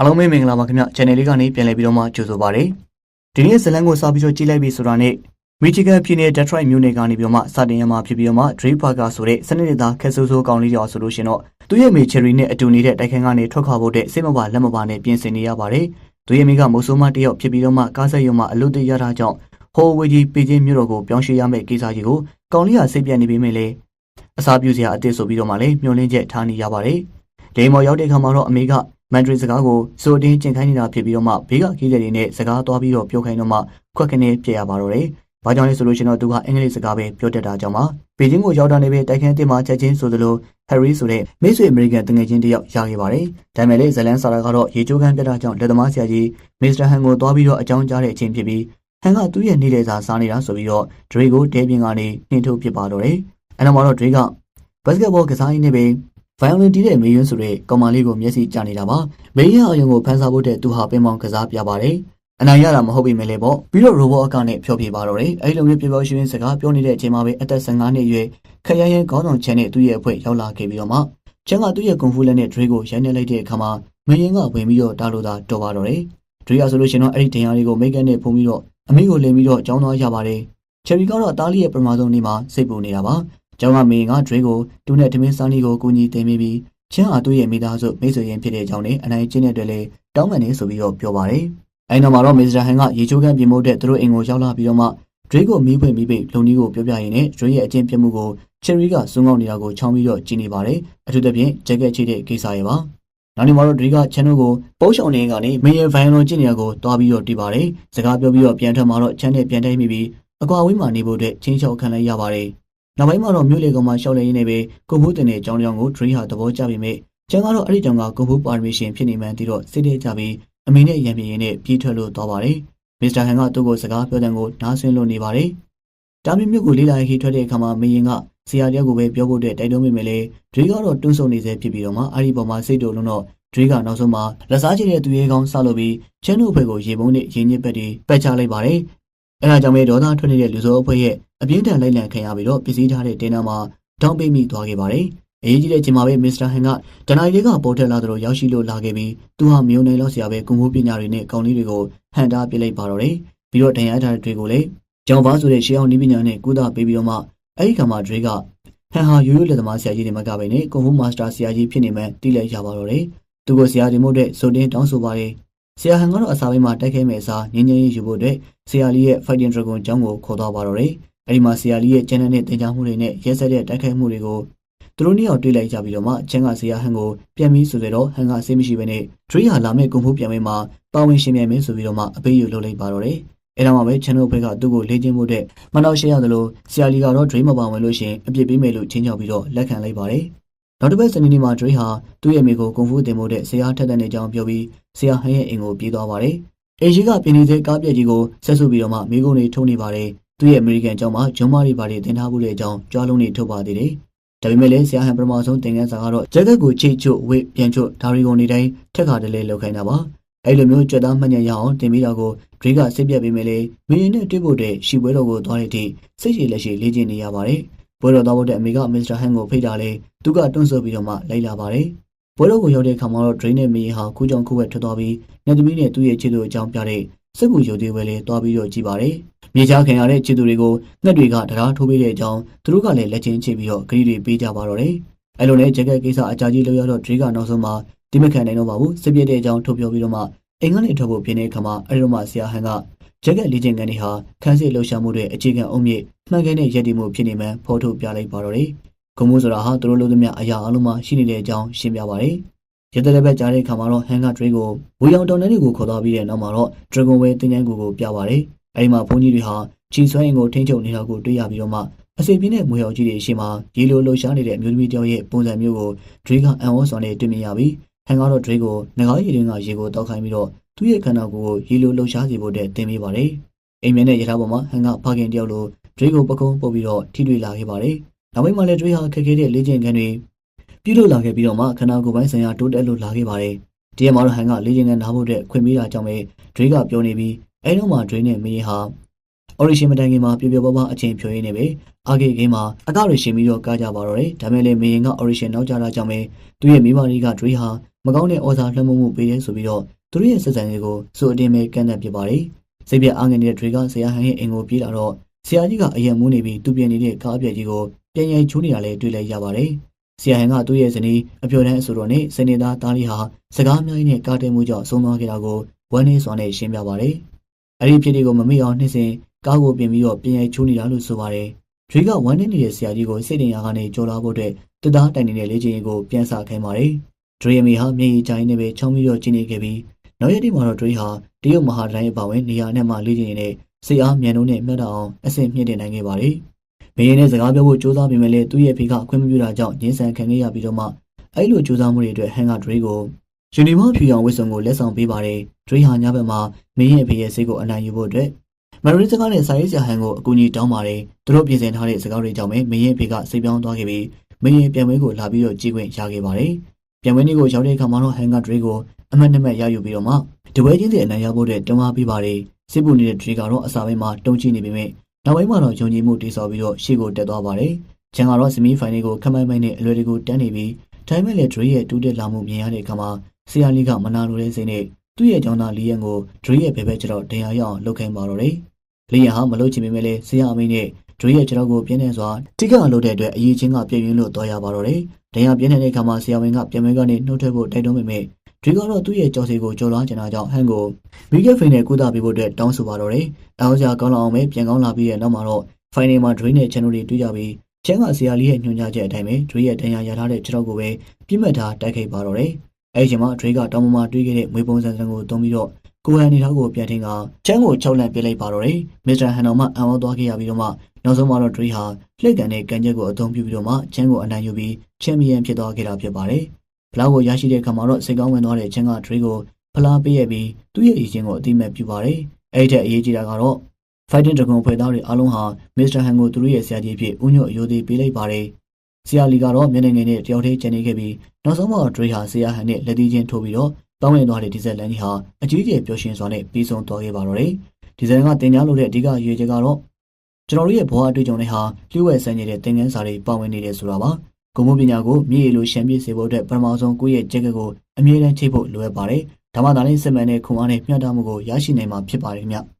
အားလုံးပဲမင်္ဂလာပါခင်ဗျ channel လေးကနေပြန်လည်ပြီးတော့မှကြိုဆိုပါရစေဒီနေ့ဇလန်ကိုစပြီးတော့ကြည့်လိုက်ပြီဆိုတာနဲ့ Michigan ပြည်နယ် Detroit မြို့နယ်ကနေပြီးတော့မှစတင်ရမှာဖြစ်ပြီးတော့မှ Dre Parker ဆိုတဲ့စနစ်နေတာခက်ဆိုးဆိုးကောင်လေးကြောင့်ဆိုလို့ရှင်တော့သူ့ရဲ့မိ Cherry နဲ့အတူနေတဲ့တိုက်ခန်းကနေထွက်ခွာဖို့တဲ့စိတ်မပါလက်မပါနဲ့ပြင်ဆင်နေရပါတယ်သူရဲ့မိကမိုးဆိုးမတယောက်ဖြစ်ပြီးတော့မှကားဆက်ရုံမှာအလုပ်တရတာကြောင့်ဟိုဝေကြီးပေချင်းမြို့တော်ကိုပြောင်းရွှေ့ရမယ့်ကိစ္စကြီးကိုကောင်လေးကစိတ်ပြတ်နေပေမဲ့လည်းအစားပြုစရာအသစ်ဆိုပြီးတော့မှလည်းမျှော်လင့်ချက်ထားနေရပါတယ်ဒိန်မော်ရောက်တဲ့ခါမှာတော့အမေက မန်ဒရစ်စကားကိုစိုးအတင်းကျင်ခိုင်းနေတာဖြစ်ပြီးတော့မှဘေးကကြီးတဲ့တွေနဲ့စကားသွားပြီးတော့ပြောခိုင်းတော့မှခွက်ကနေပြရပါတော့တယ်။ဘာကြောင့်လဲဆိုလို့ရှိရင်တော့သူကအင်္ဂလိပ်စကားပဲပြောတတ်တာကြောင့်ပါ။ဘေကျင်းကိုရောက်တာနေပဲတိုက်ခန်းတင်မှာချက်ချင်းဆိုသလိုဟယ်ရီဆိုတဲ့မိတ်ဆွေအမေရိကန်တငယ်ချင်းတယောက်ရခဲ့ပါတယ်။ဒါပေမဲ့လေဇလန်ဆာရာကတော့ရေချိုးခန်းပြတာကြောင့်လက်သမားဆရာကြီးမစ္စတာဟန်ကိုသွားပြီးတော့အကြောင်းကြားတဲ့အချိန်ဖြစ်ပြီးဟန်ကသူ့ရဲ့နေ့လည်စာစားနေတာဆိုပြီးတော့ဒရေကိုတဲပြင်ကနေနှင်ထုတ်ပစ်ပါတော့တယ်။အဲနောက်မှာတော့ဒရေကဘတ်စကတ်ဘောကစားရင်းနဲ့ပဲ violin တီးတဲ့မေယွန်းဆိုတဲ့ကောင်မလေးကိုမျက်စိကျနေတာပါမေယွန်းအယုံကိုဖန်ဆာဖို့တဲ့သူဟာပင်ပေါင်ကစားပြပါတယ်အနိုင်ရတာမဟုတ်ပြီမဲ့လေပေါ့ပြီးတော့ robot အကနဲ့ဖြောပြပါတော့တယ်အဲ့လိုမျိုးပြောပြောရှင်းရှင်းစကားပြောနေတဲ့အချိန်မှာပဲအသက်15နှစ်အရွယ်ခရရရင်ခေါင်းဆောင်ချန်နဲ့သူ့ရဲ့အဖွဲ့ရောက်လာခဲ့ပြီးတော့မှချန်ကသူ့ရဲ့ကွန်ဖူလက်နဲ့ Dre ကိုရိုက်နှက်လိုက်တဲ့အခါမှာမယင်းကဝင်ပြီးတော့တားလို့သာတော်ပါတော့တယ် Dre ကဆိုလို့ရှိရင်တော့အဲ့ဒီတင်ရလေးကိုမိတ်ကန်နဲ့ဖုံးပြီးတော့အမေကိုလင်ပြီးတော့ကြောင်းသွားရပါတယ်ချယ်ရီကတော့တားလီရဲ့ပထမဆုံးနေ့မှာစိတ်ပူနေတာပါ ကျောင်းကမင်းက Dre ကိုသူနဲ့တမင်းစန်းလေးကိုကူညီတင်ပြီးပြီးချင်းအားသူ့ရဲ့မိသားစုမိတ်ဆွေရင်းဖြစ်တဲ့အကြောင်းနဲ့အနိုင်ကျင့်တဲ့အတွက်လည်းတောင်းပန်နေဆိုပြီးတော့ပြောပါတယ်။အဲဒီနောက်မှာတော့မစ္စတာဟန်ကရေချိုးခန်းပြင်ဖို့တဲ့သူတို့အိမ်ကိုရောက်လာပြီးတော့မှဒရိတ်ကိုမီးဖွင့်ပြီးပိတ်လုံကြီးကိုပြောပြရင်းနဲ့ဒရိတ်ရဲ့အကျင့်ပြတ်မှုကိုချယ်ရီကစွန်းကောင်းနေတာကိုချောင်းပြီးတော့ကြည်နေပါတယ်။အထူးသဖြင့်ဂျက်ကက်ချိတဲ့ကိစ္စရဲ့ပါ။နောက်နေ့မှာတော့ဒရိတ်ကချန်နယ်ကိုပိုးရှောင်နေကနေမင်းရဲ့ဗိုင်ယလွန်ကျင့်နေရကိုတွားပြီးတော့တီးပါတယ်။စကားပြောပြီးတော့ပြန်ထွက်มาတော့ချန်နဲ့ပြန်တိုက်မိပြီးအကွာဝေးမှာနေဖို့အတွက်ချင်းချောက်ခံလိုက်ရပါတယ်။ နောက်ပိုင်းမှာတော့မြို့လေကောင်မှာရှောက်လေရင်းနဲ့ပဲကိုမိုးတင်တဲ့အကြောင်းကြောင့်ကိုဒရိတ်ဟာသဘောကျပြီးမြဲကျန်ကတော့အဲ့ဒီကြောင့်ကကွန်ပူပါရမီရှင်ဖြစ်နေမှန်းသိတော့စိတ်ထဲကြပြီးအမေနဲ့ရံပြင်းရင်နဲ့ပြေးထွက်လို့သွားပါတယ်။မစ္စတာဟန်ကသူ့ကိုစကားပြောတဲ့ကိုနားဆွင့်လို့နေပါတယ်။တာမီမြုပ်ကိုလေးလာခီထွက်တဲ့အခါမှာမင်းရင်ကဆရာတယောက်ကိုပဲပြောဖို့တဲ့တိုက်တွန်းမိမယ်လေဒရီကတော့တွန်းဆုံနေစေဖြစ်ပြီးတော့မှအဲ့ဒီပေါ်မှာစိတ်တုံလုံးတော့ဒရီကနောက်ဆုံးမှာလက်စားချတဲ့သူရဲကောင်းဆလို့ပြီးချန်နိုဘက်ကိုရေပုံးနဲ့ရင်းညစ်ပက်တွေပက်ချလိုက်ပါတယ်။ အဲဒါကြောင့်ပဲဒေါသထွက်နေတဲ့လူစိုးအဖွဲ့ရဲ့အပြင်းထန်လိုက်လံခံရပြီးတော့ပစ္စည်းထားတဲ့တင်းနာမှာတောင်းပိတ်မိသွားခဲ့ပါတယ်။အရေးကြီးတဲ့ချိန်မှာပဲမစ္စတာဟန်ကဒနိုင်လေးကပေါ်ထွက်လာသလိုရောက်ရှိလို့လာခဲ့ပြီးသူဟာမြုံနေလို့ဆရာပဲကွန်ဖိုးပညာတွေနဲ့ကောင်းလေးတွေကိုဟန်တာပြလိုက်ပါတော့တယ်။ပြီးတော့ဒဏ်ရာထားတဲ့တွေကိုလည်းကျောင်းဘာဆိုတဲ့ရှေးအောင်နည်းပညာနဲ့ကုသပေးပြီးတော့မှအဲ့ဒီခါမှာဒရေကဟန်ဟာရိုးရိုးလက်သမားဆရာကြီးတွေမကပဲနဲ့ကွန်ဖိုးမာစတာဆရာကြီးဖြစ်နေမှတိလိုက်ရပါတော့တယ်။သူကဆရာဒီမို့တဲ့ဆိုတင်းတောင်းဆိုပါတယ်။ ဆရာဟန်ကတော့အစာပိုင်းမှာတိုက်ခဲမဲ့အစားငင်းငင်းရေးယူဖို့အတွက်ဆရာလေးရဲ့ Fighting Dragon ကျောင်းကိုခေါ်သွားပါတော့တယ်။အဲဒီမှာဆရာလေးရဲ့ကျန်းတဲ့တင်ကြားမှုတွေနဲ့ရဲစက်တဲ့တိုက်ခိုက်မှုတွေကိုသူတို့နှစ်ယောက်တွေ့လိုက်ကြပြီးတော့မှချန်ကဆရာဟန်ကိုပြန်ပြီးဆိုတော့ဟန်ကဆေးမရှိဘဲနဲ့ဒရီဟာလာမဲ့ကွန်ဖိုးပြန်မဲ့မှာပါဝင်ရှင်ပြန်မယ်ဆိုပြီးတော့မှအပေးယူလုပ်လိုက်ပါတော့တယ်။အဲတော့မှပဲချန်တို့ဘက်ကသူ့ကိုလေ့ကျင့်မှုတဲ့မနောက်ရှေ့ရတယ်လို့ဆရာလီကတော့ဒရီမပါဝင်လို့ရှင်အပြစ်ပေးမယ်လို့ချင်းချောက်ပြီးတော့လက်ခံလိုက်ပါတယ်။ နောက်တစ်ပတ်စနေနေ့မှာဒရီဟာသူ့ရဲ့မိကိုကွန်ဖိုးတင်မှုတဲ့ဆရာထက်တဲ့အကြောင်းပြောပြီးဆရာဟန်ရဲ့အိမ်ကိုပြေးသွားပါတယ်။အေရှိကပြင်းနေတဲ့ကားပြက်ကြီးကိုဆက်စုပြီးတော့မှမိကုန်းတွေထုံးနေပါတယ်။သူ့ရဲ့အမေရိကန်ကျောင်းမှာဂျွန်မာရီပါတွေတင်ထားမှုတဲ့အကြောင်းကြွားလုံးတွေထုတ်ပါသေးတယ်။ဒါပေမဲ့လည်းဆရာဟန်ပထမဆုံးသင်ခန်းစာကတော့ဂျက်ကက်ကိုချိတ်ချို့ဝစ်ပြန်ချို့ဒါရီကုန်နေတိုင်းထက်ခါတလဲလောက်ခိုင်းတာပါ။အဲ့လိုမျိုးကြွက်သားမှတ်ညံရအောင်တင်ပြီးတော့ကိုဒရိကစိတ်ပြတ်ပေးမယ်လေမင်းနဲ့တွေ့ဖို့တဲ့ရှီပွဲတော်ကိုသွားတဲ့အထိစိတ်ရှည်လက်ရှိလေ့ကျင့်နေရပါတယ်။ပွဲတော်သွားဖို့တဲ့အမေကမစ္စတာဟန်ကိုဖိတ်တာလေ သူကတွန့်ဆော်ပြီးတော့မှလိုက်လာပါတယ်။ပွဲတော်ကိုရောက်တဲ့အခါမှာတော့ဒရိနဲ့မင်းဟာခုကြောင်ခုဝက်ထွက်သွားပြီးနေသမီးနဲ့သူ့ရဲ့ချစ်သူအကြောင်းပြတဲ့စက်ကူရုပ်သေးပဲလေသွားပြီးတော့ကြည့်ပါတယ်။မြေချခင်ရတဲ့ချစ်သူတွေကိုငှက်တွေကတရားထိုးပေးတဲ့အကြောင်းသူတို့ကလည်းလက်ချင်းချိပြီးတော့ဂရီတွေပေးကြပါတော့တယ်။အဲလိုနဲ့ဂျက်ကက်ကိစ္စအကြာကြီးလောက်ရတော့ဒရိကနောက်ဆုံးမှာဒီမခံနိုင်တော့ပါဘူးစစ်ပြတဲ့အကြောင်းထုတ်ပြောပြီးတော့မှအိမ်ကနေထွက်ဖို့ပြင်းတဲ့အခါမှာအဲဒီတော့မှဆရာဟန်ကဂျက်ကက်လေ့ကျင့်ခန်းတွေဟာခန်းစစ်လှုပ်ရှားမှုတွေအခြေခံအုံမြင့်မှန်ကန်တဲ့ရည်တည်မှုဖြစ်နေမှဖော်ထုတ်ပြလိုက်ပါတော့တယ်။ ဂုံမိုးဆိုတာဟာသူတို့လို့သမျှအရာအလုံးမှာရှိနေတဲ့အကြောင်းရှင်းပြပါတယ်။ရတဲ့လည်းပဲကြားတဲ့အခါမှာတော့ဟန်ကဒရိကိုဝီယောင်တော်နယ်တွေကိုခေါ်သွားပြီးတဲ့နောက်မှာတော့ Dragon Way တင်ញန်းကိုကိုပြပါတယ်။အဲဒီမှာဘုန်းကြီးတွေဟာချီဆွဲရင်ကိုထိန်းချုပ်နေတာကိုတွေ့ရပြီးတော့မှအစီပြင်းတဲ့မွေရော်ကြီးတွေရှေ့မှာရေလိုလှုပ်ရှားနေတဲ့အမျိုးသမီးတယောက်ရဲ့ပုံစံမျိုးကိုဒရိကအန်ဝေါ်ဆောင်နဲ့တွေ့မြင်ရပြီးဟန်ကတော့ဒရိကိုငကားရည်တွင်ကရေကိုတောက်ခိုင်းပြီးတော့သူ့ရဲ့ခန္ဓာကိုယ်ကိုရေလိုလှုပ်ရှားစေဖို့တဲ့တင်ပေးပါတယ်။အိမ်မြနဲ့ရထားပေါ်မှာဟန်ကဖခင်တယောက်လိုဒရိကိုပကုံးပုတ်ပြီးတော့ထိတွေ့လာခဲ့ပါတယ်။ နောက်ပိုင်းမှာလည်းဒရိဟာခက်ခဲတဲ့လေ့ကျင့်ခန်းတွေပြုလုပ်လာခဲ့ပြီးတော့မှခန္ဓာကိုယ်ပိုင်းဆိုင်ရာတိုးတက်လို့လာခဲ့ပါတယ်။ဒီရက်မှာတော့ဟန်ကလေ့ကျင့်ခန်းနားဖို့တဲ့ခွင့်ပေးတာကြောင့်ပဲဒရိကပြောနေပြီးအဲတော့မှဒရိနဲ့မင်းဟာ origin မတိုင်ခင်မှာပြပြပပအချိန်ဖြိုရင်းနေပဲအာဂေဂိမ်းမှာအကရရှင်ပြီးတော့ကားကြပါတော့တယ်ဒါမဲ့လည်းမင်းက origin နောက်ကြတာကြောင့်ပဲသူ့ရဲ့မိမကြီးက Dre ဟာမကောင်းတဲ့ဩဇာလွှမ်းမိုးမှုပေးတယ်ဆိုပြီးတော့သူတို့ရဲ့ဆက်ဆံရေးကိုစိုးအတင်းပဲကန့်သတ်ပစ်ပါတယ်စိတ်ပြအားငယ်နေတဲ့တွေကဆရာဟန်ရဲ့အိမ်ကိုပြေးလာတော့ဆရာကြီးကအယံမူးနေပြီးသူပြင်နေတဲ့ကားအပြက်ကြီးကိုပြန်ရိုက်ချိုးနေတာလည်းတွေ့လိုက်ရပါတယ်ဆရာဟန်ကသူ့ရဲ့ဇနီးအပျော်တမ်းအဆိုတော်နဲ့စနေသားသားလေးဟာစကားများနဲ့ကားတဲမှုကြောင့်ဆုံးသွားခဲ့တာကိုဝမ်းနည်းစွာနဲ့ရှင်းပြပါတယ်အဲ့ဒီဖြစ်ဒီကိုမမေ့အောင်နှိမ့်စင်ကားကိုပြင်ပြီးတော့ပြန်ရိုက်ချိုးနေတာလို့ဆိုပါတယ်ဒွေကဝမ်းနည်းနေတဲ့ဆရာကြီးကိုစိတ်တင်ရာကနေကြော်လာဖို့အတွက်တသားတိုင်နေတဲ့လေ့ကျင့်ရေးကိုပြန်ဆခိုင်းပါတယ်ဒွေအမီဟာမြေကြီးချိုင်းနဲ့ပဲချောင်းပြီးတော့ကျင်းနေခဲ့ပြီးနောက်ရက်ဒီမှာတော့ဒွေဟာတရုတ်မဟာတိုင်းအပါဝင်နေရာနဲ့မှလေ့ကျင့်နေတဲ့စိတ်အားမြန်နှုံးနဲ့မြတ်တအောင်အဆင့်မြင့်တင်နိုင်ခဲ့ပါတယ် မင်းနဲ့စကားပြောဖို့ကြိုးစားပေမဲ့လည်းသူ့ရဲ့ဖေကအခွင့်မပြုတာကြောင့်ညှင်းဆန်ခံခဲ့ရပြီးတော့မှအဲ့လိုကြိုးစားမှုတွေအတွက်ဟန်ကဒွေကိုယူနီမောဖြူရောင်ဝစ်စုံကိုလက်ဆောင်ပေးပါတယ်ဒွေဟာညဘက်မှာမင်းရဲ့ဖေရဲ့စိတ်ကိုအနိုင်ယူဖို့အတွက်မရီစကားနဲ့စာရေးဆရာဟန်ကိုအကူအညီတောင်းပါတယ်သူတို့ပြင်ဆင်ထားတဲ့စကားတွေကြောင့်ပဲမင်းရဲ့ဖေကစိတ်ပြောင်းသွားခဲ့ပြီးမင်းရဲ့ပြန်ပွဲကိုလာပြီးတော့ကြည့်ခွင့်ရခဲ့ပါတယ်ပြန်ပွဲနေ့ကိုရောက်တဲ့အခါမှာတော့ဟန်ကဒွေကိုအမတ်နမတ်ရယူပြီးတော့မှတပွဲချင်းစီအနိုင်ရဖို့အတွက်တွန်းအားပေးပါတယ်စစ်ပူနေတဲ့ဒွေကတော့အစာပိုင်းမှာတုံ့ချိနေပေမဲ့ နောက်ပိုင်းမှာတော့ယုံကြည်မှုတည်ဆော်ပြီးတော့ရှေ့ကိုတက်သွားပါတယ်ချန်ကတော့ဆီမီဖိုင်နယ်ကိုခမိုင်းမိုင်းနဲ့အလွယ်တကူတန်းနေပြီးဒါပေမဲ့လည်းဒရီရဲ့တူးတက်လာမှုမြင်ရတဲ့အခါမှာဆရာလေးကမနာလိုတဲ့စိတ်နဲ့သူ့ရဲ့ကျောင်းသားလီယန်ကိုဒရီရဲ့ဘဲဘဲကျတော့ဒဏ်ရာရအောင်လှုပ်ခိုင်းပါတော့တယ်။လီယန်ဟာမလုပ်ချင်ပေမဲ့လည်းဆရာအမိနဲ့ဒရီရဲ့ကျတော့ကိုပြင်းနေစွာတိကအောင်လုပ်တဲ့အတွက်အရေးချင်းကပြည့်ရင်းလို့တော်ရပါတော့တယ်။ဒဏ်ရာပြင်းနေတဲ့အခါမှာဆရာဝန်ကပြန်မဲကနေနှုတ်ထွက်ဖို့တိုက်တွန်းပေမဲ့ ဒရီကတော့သူ့ရဲ့ကြော်စီကိုကြော်လွှားချင်တာကြောင့်ဟန်ကိုမီဂက်ဖိန်နဲ့ကုသပေးဖို့အတွက်တောင်းဆိုပါတော့တယ်။တောင်းစရာကောင်းလောက်အောင်ပဲပြန်ကောင်းလာပြီးတဲ့နောက်မှာတော့ဖိုင်နယ်မှာဒရီနဲ့ချန်နယ်တွေတွေ့ကြပြီးချန်ကဆရာလေးရဲ့ညွှန်ကြားချက်အတိုင်းပဲဒရီရဲ့ဒဏ်ရာရထားတဲ့ခြေထောက်ကိုပဲပြစ်မှတ်ထားတိုက်ခိုက်ပါတော့တယ်။အဲဒီချိန်မှာဒရီကတောင်ပေါ်မှာတွေးခဲ့တဲ့မွေးပုံစံစံကိုသုံးပြီးတော့ကိုဟန်နေထောက်ကိုပြန်ထင်းကချန်ကို၆လန့်ပြစ်လိုက်ပါတော့တယ်။မစ္စတာဟန်တော်မှအံ့ဩသွားခဲ့ရပြီးတော့မှနောက်ဆုံးမှာတော့ဒရီဟာလှည့်ကန်တဲ့ကန်ချက်ကိုအသုံးပြုပြီးတော့မှချန်ကိုအနိုင်ယူပြီးချန်ပီယံဖြစ်သွားခဲ့တာဖြစ်ပါတယ်။ ဖလားကိုရရှိတဲ့အခါမှာတော့စိတ်ကောင်းဝင်သွားတဲ့ချန်ကဒရီကိုဖလားပေးရပြီးသူ့ရဲ့အရေးချင်းကိုအတိအမဲ့ပြုပါတယ်။အဲဒီထက်အရေးကြီးတာကတော့ Fighting Dragon ဖွဲ့သားတွေအားလုံးဟာ Mr. Han ကိုသူတို့ရဲ့ဆရာကြီးဖြစ်ဦးညွတ်အယိုသေးပေးလိုက်ပါတယ်။ဆရာလီကတော့မျက်နှာငယ်နဲ့တယောက်တည်းကျန်နေခဲ့ပြီးနောက်ဆုံးမှာဒရီဟာဆရာဟန်နဲ့လက်သီးချင်းထိုးပြီးတော့တောင်းဝင်သွားတဲ့ဒီဇယ်လန်ကြီးဟာအကြီးကျယ်ပျော်ရွှင်စွာနဲ့ပြီးဆုံးသွားခဲ့ပါတော့တယ်။ဒီဇယ်ကတင် जा လို့တဲ့အဓိကရွေချက်ကတော့ကျွန်တော်တို့ရဲ့ဘဝအတွေ့အကြုံတွေဟာလျှို့ဝှက်ဆန်းနေတဲ့သင်ခန်းစာတွေပါဝင်နေတယ်ဆိုတာပါ။ ဂုံမပညာကိုမြေရည်လိုရှမ်းပြည့်စေဖို့အတွက်ပထမဆုံးကိုယ့်ရဲ့ကြက်ကကိုအမြဲတမ်းချိတ်ဖို့လိုအပ်ပါတယ်။ဒါမှသာလျှင်စစ်မှန်တဲ့ခွန်အားနဲ့မျှတမှုကိုရရှိနိုင်မှာဖြစ်ပါတယ်ခင်ဗျ။